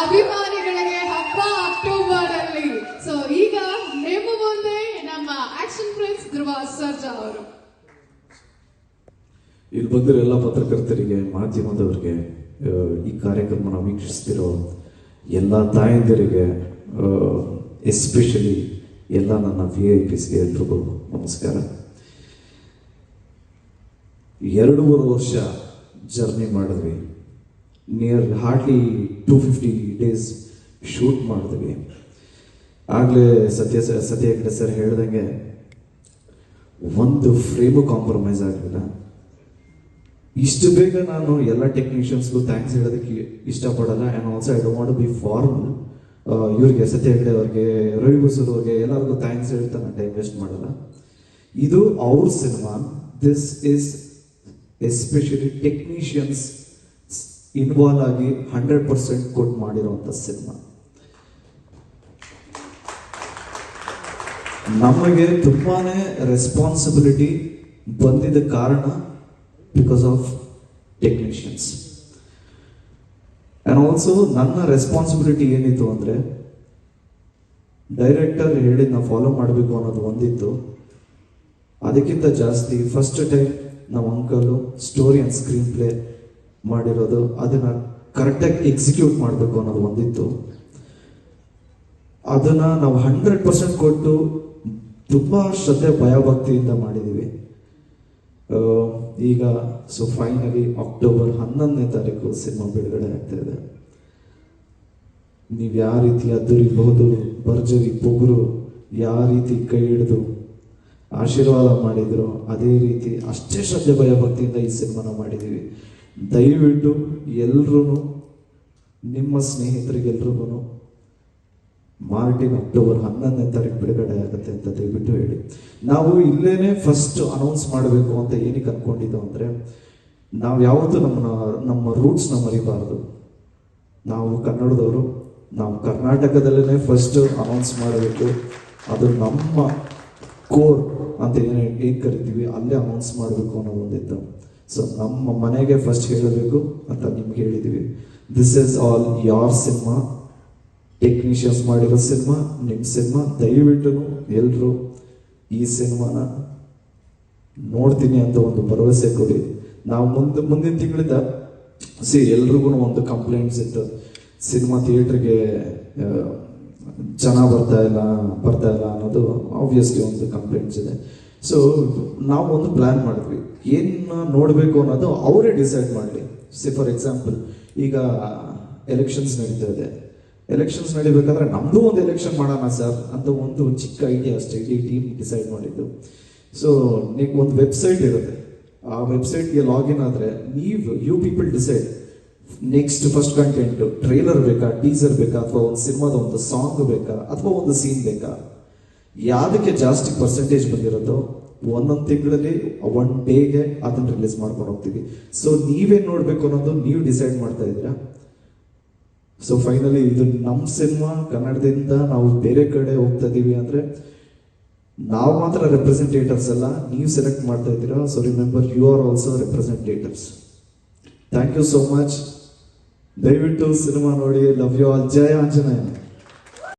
ಅಭಿಮಾನಿಗಳಿಗೆ ಹಬ್ಬ ಅಕ್ಟೋಬರ್ ಅಲ್ಲಿ ಸೊ ಈಗ ನೇಮು ಮುಂದೆ ನಮ್ಮ ಆಕ್ಷನ್ ಪ್ರಿನ್ಸ್ ಧ್ರುವ ಸರ್ಜಾ ಅವರು. ಇಲ್ಲಿ ಬಂದಿರೋ ಎಲ್ಲ ಪತ್ರಕರ್ತರಿಗೆ, ಮಾಧ್ಯಮದವರಿಗೆ ಈ ಕಾರ್ಯಕ್ರಮನ ವೀಕ್ಷಿಸ್ತಿರೋ ಎಲ್ಲ ತಾಯಂದಿರಿಗೆ ಎಸ್ಪೆಷಲಿ ಎಲ್ಲ ನನ್ನ ವಿ ಐ ಪಿಸ್ಗೆ ಎಲ್ರಿಗೂ ನಮಸ್ಕಾರ. ಎರಡೂವರೆ ವರ್ಷ ಜರ್ನಿ ಮಾಡಿದ್ವಿ. Near hardly two fifty days shoot ಮಾಡಿದ್ವಿ. ಆಗಲೇ ಸತ್ಯ ಸತ್ಯ ಹೆಗ್ಡೆ ಸರ್ ಹೇಳ್ದಂಗೆ ಒಂದು ಫ್ರೇಮು ಕಾಂಪ್ರಮೈಸ್ ಆಗಲಿಲ್ಲ. ಇಷ್ಟು ಬೇಗ ನಾನು ಎಲ್ಲ ಟೆಕ್ನಿಷಿಯನ್ಸ್ಗೂ ಥ್ಯಾಂಕ್ಸ್ ಹೇಳೋದಕ್ಕೆ ಇಷ್ಟಪಡಲ್ಲ and also I don't want be formal ಇವ್ರಿಗೆ, ಸತ್ಯ ಹೆಗ್ಡೆ ಅವ್ರಿಗೆ, ರವಿ ಬಸೂರ್ ಅವ್ರಿಗೆ ಎಲ್ಲರಿಗೂ ಥ್ಯಾಂಕ್ಸ್ ಹೇಳ್ತಾ ನಾನು ಟೈಮ್ ವೇಸ್ಟ್ ಮಾಡಲ್ಲ. ಇದು ಅವ್ರ cinema this is especially technicians involve ಆಗಿ ಹಂಡ್ರೆಡ್ ಪರ್ಸೆಂಟ್ ಕೊಟ್ಟು ಮಾಡಿರುವಂಥ ಸಿನಿಮಾ ನಮಗೆ ತುಂಬಾನೇ ರೆಸ್ಪಾನ್ಸಿಬಿಲಿಟಿ ಬಂದಿದ್ದ ಕಾರಣ because of technicians and also ನನ್ನ ರೆಸ್ಪಾನ್ಸಿಬಿಲಿಟಿ ಏನಿತ್ತು ಅಂದರೆ ಡೈರೆಕ್ಟರ್ ಹೇಳಿ ನಾವು ಫಾಲೋ ಮಾಡಬೇಕು ಅನ್ನೋದು ಒಂದಿತ್ತು. ಅದಕ್ಕಿಂತ ಜಾಸ್ತಿ ಫಸ್ಟ್ ಟೈಮ್ ನಮ್ಮ uncle story and screen play ಮಾಡಿರೋದು, ಅದನ್ನ ಕರೆಕ್ಟಾಗಿ ಎಕ್ಸಿಕ್ಯೂಟ್ ಮಾಡಬೇಕು ಅನ್ನೋದು ಒಂದಿತ್ತು. ಅದನ್ನ ನಾವು ಹಂಡ್ರೆಡ್ ಪರ್ಸೆಂಟ್ ಕೊಟ್ಟು ತುಂಬಾ ಶ್ರದ್ಧೆ, ಭಯಭಕ್ತಿಯಿಂದ ಮಾಡಿದೀವಿ. ಈಗ ಸೊ ಫೈನಲಿ ಅಕ್ಟೋಬರ್ ಹನ್ನೊಂದನೇ ತಾರೀಕು ಸಿನಿಮಾ ಬಿಡುಗಡೆ ಆಗ್ತಾ ಇದೆ. ನೀವು ಯಾವ ರೀತಿ ಅದ್ದೂರಿ ಬಹುದು ಭರ್ಜರಿ, ಪೊಗರು, ಯಾವ ರೀತಿ ಕೈ ಹಿಡಿದು ಆಶೀರ್ವಾದ ಮಾಡಿದ್ರು, ಅದೇ ರೀತಿ ಅಷ್ಟೇ ಶ್ರದ್ಧೆ, ಭಯಭಕ್ತಿಯಿಂದ ಈ ಸಿನಿಮಾನ ಮಾಡಿದೀವಿ. ದಯವಿಟ್ಟು ಎಲ್ರೂ ನಿಮ್ಮ ಸ್ನೇಹಿತರಿಗೆಲ್ರಿಗೂ ಮಾರ್ಟಿನ್ ಅಕ್ಟೋಬರ್ ಹನ್ನೊಂದನೇ ತಾರೀಕು ಬಿಡುಗಡೆ ಆಗುತ್ತೆ ಅಂತ ದಯವಿಟ್ಟು ಹೇಳಿ. ನಾವು ಇಲ್ಲೇನೆ ಫಸ್ಟ್ ಅನೌನ್ಸ್ ಮಾಡಬೇಕು ಅಂತ ಏನಕ್ಕೆ ಅಂದ್ಕೊಂಡಿದ್ದು ಅಂದರೆ, ನಾವು ಯಾವತ್ತೂ ನಮ್ಮ ನಮ್ಮ ರೂಟ್ಸ್ನ ಮರಿಬಾರ್ದು. ನಾವು ಕನ್ನಡದವರು, ನಾವು ಕರ್ನಾಟಕದಲ್ಲೇ ಫಸ್ಟ್ ಅನೌನ್ಸ್ ಮಾಡಬೇಕು. ಅದು ನಮ್ಮ ಕೋರ್ ಅಂತ ಏನು ಏನು ಕರಿತೀವಿ, ಅಲ್ಲೇ ಅನೌನ್ಸ್ ಮಾಡಬೇಕು ಅನ್ನೋ ಒಂದಿತ್ತು. ಸೊ ನಮ್ಮ ಮನೆಗೆ ಫಸ್ಟ್ ಹೇಳಬೇಕು ಅಂತ ನಿಮ್ಗೆ ಹೇಳಿದೀವಿ. This is all your cinema technicians ಮಾಡಿರೋ ಸಿನಿಮಾ ನಿಮ್ಮ ಸಿನಿಮಾ ದಯವಿಟ್ಟು ಎಲ್ಲರೂ ಈ ಸಿನಿಮಾನ ನೋಡ್ತೀನಿ ಅಂತ ಒಂದು ಭರವಸೆ ಕೊಡಿ. ನಾವು ಮುಂದೆ, ಮುಂದಿನ ತಿಂಗಳಿಂದ ಸಿ ಎಲ್ರಿಗೂ ಒಂದು ಕಂಪ್ಲೇಂಟ್ಸ್ ಇತ್ತು. ಸಿನಿಮಾ ಥಿಯೇಟ್ರಿಗೆ ಜನ ಬರ್ತಾ ಇಲ್ಲ ಬರ್ತಾ ಇಲ್ಲ ಅನ್ನೋದು ಆಬ್ವಿಯಸ್ಲಿ ಒಂದು ಕಂಪ್ಲೇಂಟ್ಸ್ ಇದೆ. ಸೊ ನಾವು ಒಂದು ಪ್ಲಾನ್ ಮಾಡಿದ್ವಿ. ಏನು ನೋಡಬೇಕು ಅನ್ನೋದು ಅವರೇ ಡಿಸೈಡ್ ಮಾಡಲಿ. ಸಿ ಫಾರ್ ಎಕ್ಸಾಂಪಲ್ ಈಗ ಎಲೆಕ್ಷನ್ಸ್ ನಡೀತಾ ಇದೆ. ಎಲೆಕ್ಷನ್ಸ್ ನಡಿಬೇಕಾದ್ರೆ ನಮ್ದು ಒಂದು ಎಲೆಕ್ಷನ್ ಮಾಡೋಣ ಸರ್ ಅಂತ ಒಂದು ಚಿಕ್ಕ ಐಡಿಯಾ ಅಷ್ಟೇ. ಇಡೀ ಟೀಮ್ ಡಿಸೈಡ್ ಮಾಡಿದ್ದು. ಸೊ ನೀವು ಒಂದು ವೆಬ್ಸೈಟ್ ಇರುತ್ತೆ. ಆ ವೆಬ್ಸೈಟ್ಗೆ ಲಾಗಿನ್ ಆದರೆ ನೀವು you people decide next first content trailer ಬೇಕಾ ಟೀಸರ್ ಬೇಕಾ, ಅಥವಾ ಒಂದು ಸಿನಿಮಾದ ಒಂದು ಸಾಂಗ್ ಬೇಕಾ, ಅಥವಾ ಒಂದು ಸೀನ್ ಬೇಕಾ? ಯಾವುದಕ್ಕೆ ಜಾಸ್ತಿ ಪರ್ಸೆಂಟೇಜ್ ಬಂದಿರೋದು? ಒಂದೊಂದು ತಿಂಗಳಲ್ಲಿ ಒನ್ ಡೇಗೆ ಅದನ್ನ ರಿಲೀಸ್ ಮಾಡ್ಕೊಂಡು ಹೋಗ್ತೀವಿ. ಸೊ ನೀವೇನ್ ನೋಡ್ಬೇಕು ಅನ್ನೋದು ನೀವು ಡಿಸೈಡ್ ಮಾಡ್ತಾ ಇದ್ದೀರಾ? ಸೊ ಫೈನಲಿ ಇದು ನಮ್ಮ ಸಿನಿಮಾ ಕನ್ನಡದಿಂದ ನಾವು ಬೇರೆ ಕಡೆ ಹೋಗ್ತಾ ಇದೀವಿ ಅಂದ್ರೆ, ನಾವು ಮಾತ್ರ ರೆಪ್ರೆಸೆಂಟೇಟಿವ್ಸ್ ಅಲ್ಲ, ನೀವು ಸೆಲೆಕ್ಟ್ ಮಾಡ್ತಾ ಇದ್ದೀರಾ? So remember you are also representatives thank you so much ದಯವಿಟ್ಟು ಸಿನಿಮಾ ನೋಡಿ. Love you all Jaya Anjaneya.